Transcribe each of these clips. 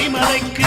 மதிமலைக்கு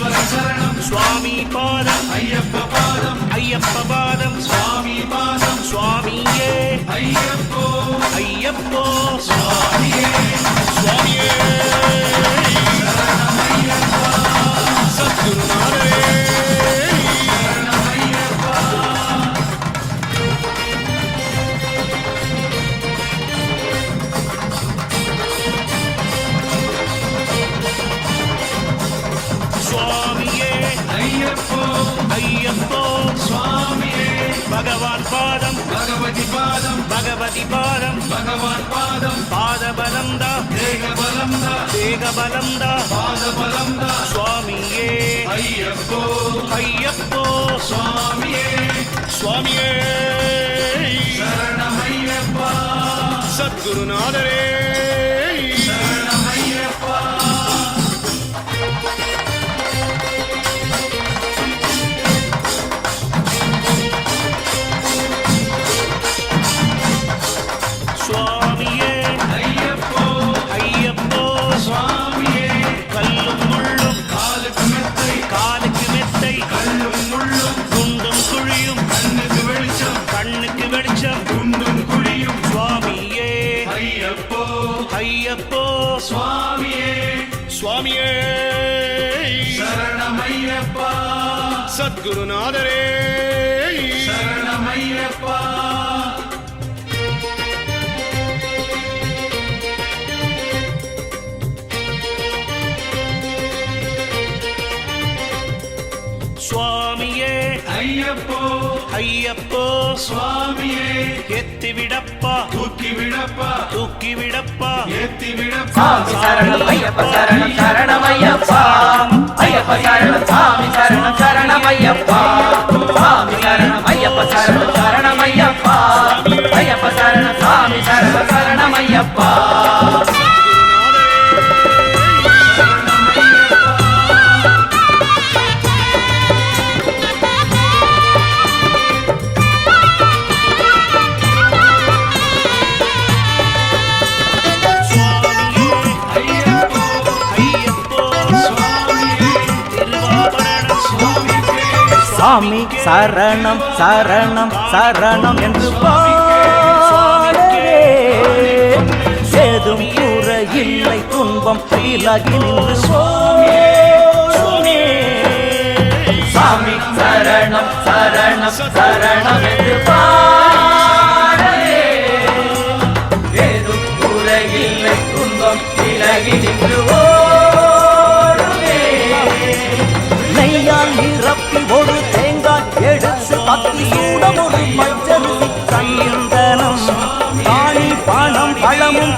ఈశ్వర శరణం స్వామి పాదం. అయ్యప్ప పాదం. అయ్యప్ప పాదం. స్వామి పాదం. స్వామియే. అయ్యప్పో. అయ్యప్పో. స్వామియే. ஐயப்போ ஐயப்போ. சுவாமியே. பகவான் பாதம். பகவதி பாதம். பகவதி பாதம். பகவான் பாதம். பாத பலம் தா தேக பலம் தா தேக பலம் பாத பலம் சுவாமியே. ஐயப்போ. ஐயப்போ. சுவாமியே. சுவாமியே. சரணம் ஐயப்பா. சத்குருநாதரே. சுவாமியே. சுவாமியே. சரணமையப்பா. சத்குருநாதரே. சரணமையப்பா. சுவாமி ஐயப்போ ஐயப்போ சுவாமியே எத்தி விடப்பா தூக்கி விடப்பா தூக்கி விடப்பா ஏத்தி விடப்பா சரணம் ஐயப்ப சரணம் சரணம் ஐயப்பா. ஐயப்ப சரணம் சாமி சுவாமி சரணம் சரணம் சரணம் என்று பாடவே ஏதும் கூற இல்லை துன்பம் விலகி நின்று ஓடுமே. சாமி சரணம் சரணம் சரணம் என்று பாடவே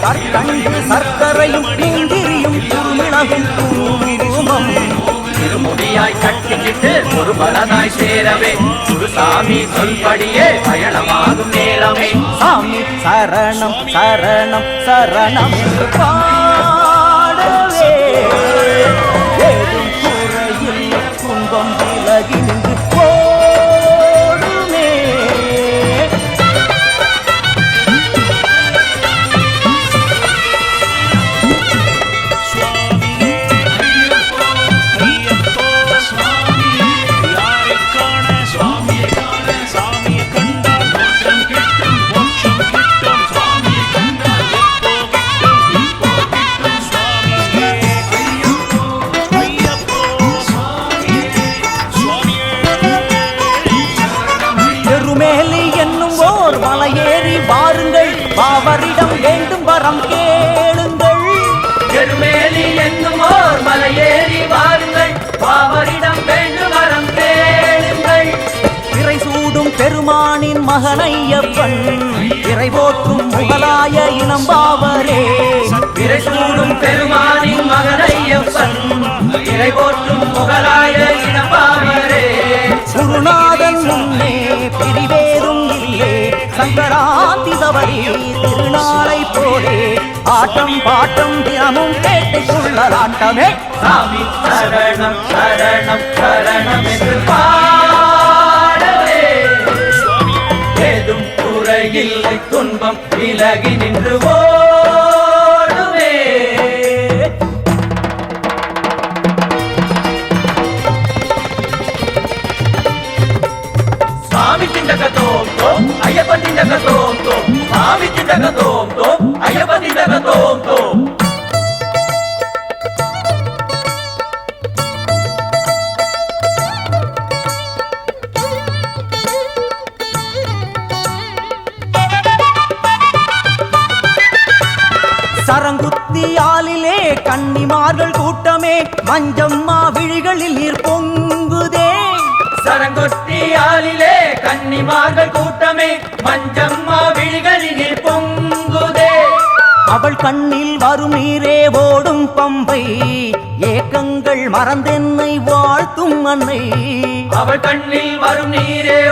கற்கண்டு சர்க்கரையும் முந்திரியும் குறுமிளகும் குங்குமம் திருமுடியாய் கட்டிக்கிட்டு ஒரு பலனாய் சேரவே குருசாமி சொல்படியே பயணமாகும் நேரமே. சாமி சரணம் சரணம் சரணம். என்று வரம் கேளுங்கள். பெருமேலி என்னும் ஓர் மலையேறி வாருங்கள். பாவரிடம் வேண்டும் வரம் கேளுங்கள். திரை சூடும் பெருமானின் மகனையப்பன். திரை போற்றும் முகலாய இனம் பாவரே. விரைசூடும் பெருமானின் மகனையப்பன். இறை போற்றும் முகலாய இனப்பாவரே குருநாதன் முன்னே பிரிவேறும் இல்லே. சங்கராந்தி தவறி திருநாளை ஆட்டம் பாட்டம் தினமும் கேட்டுக்கொள்ளலாட்டமே. சாமி சரணம் சரணம் சரணம் என்று பாடவே. ஏதும் குறையில்லை துன்பம் விலகி நின்று மஞ்சம்மா விழிகளில் நீர் பொங்குதே. சரங்கொட்டியாலிலே கன்னிமார்கள் கூட்டமே மஞ்சம்மா விழிகளில் பொங்குதே. அவள் கண்ணில் வரும் நீரே ஓடும் பம்பை ஏக்கங்கள் மறந்தென்னை வாழ்த்தும் அன்னை. அவள் கண்ணில் வரும் நீரே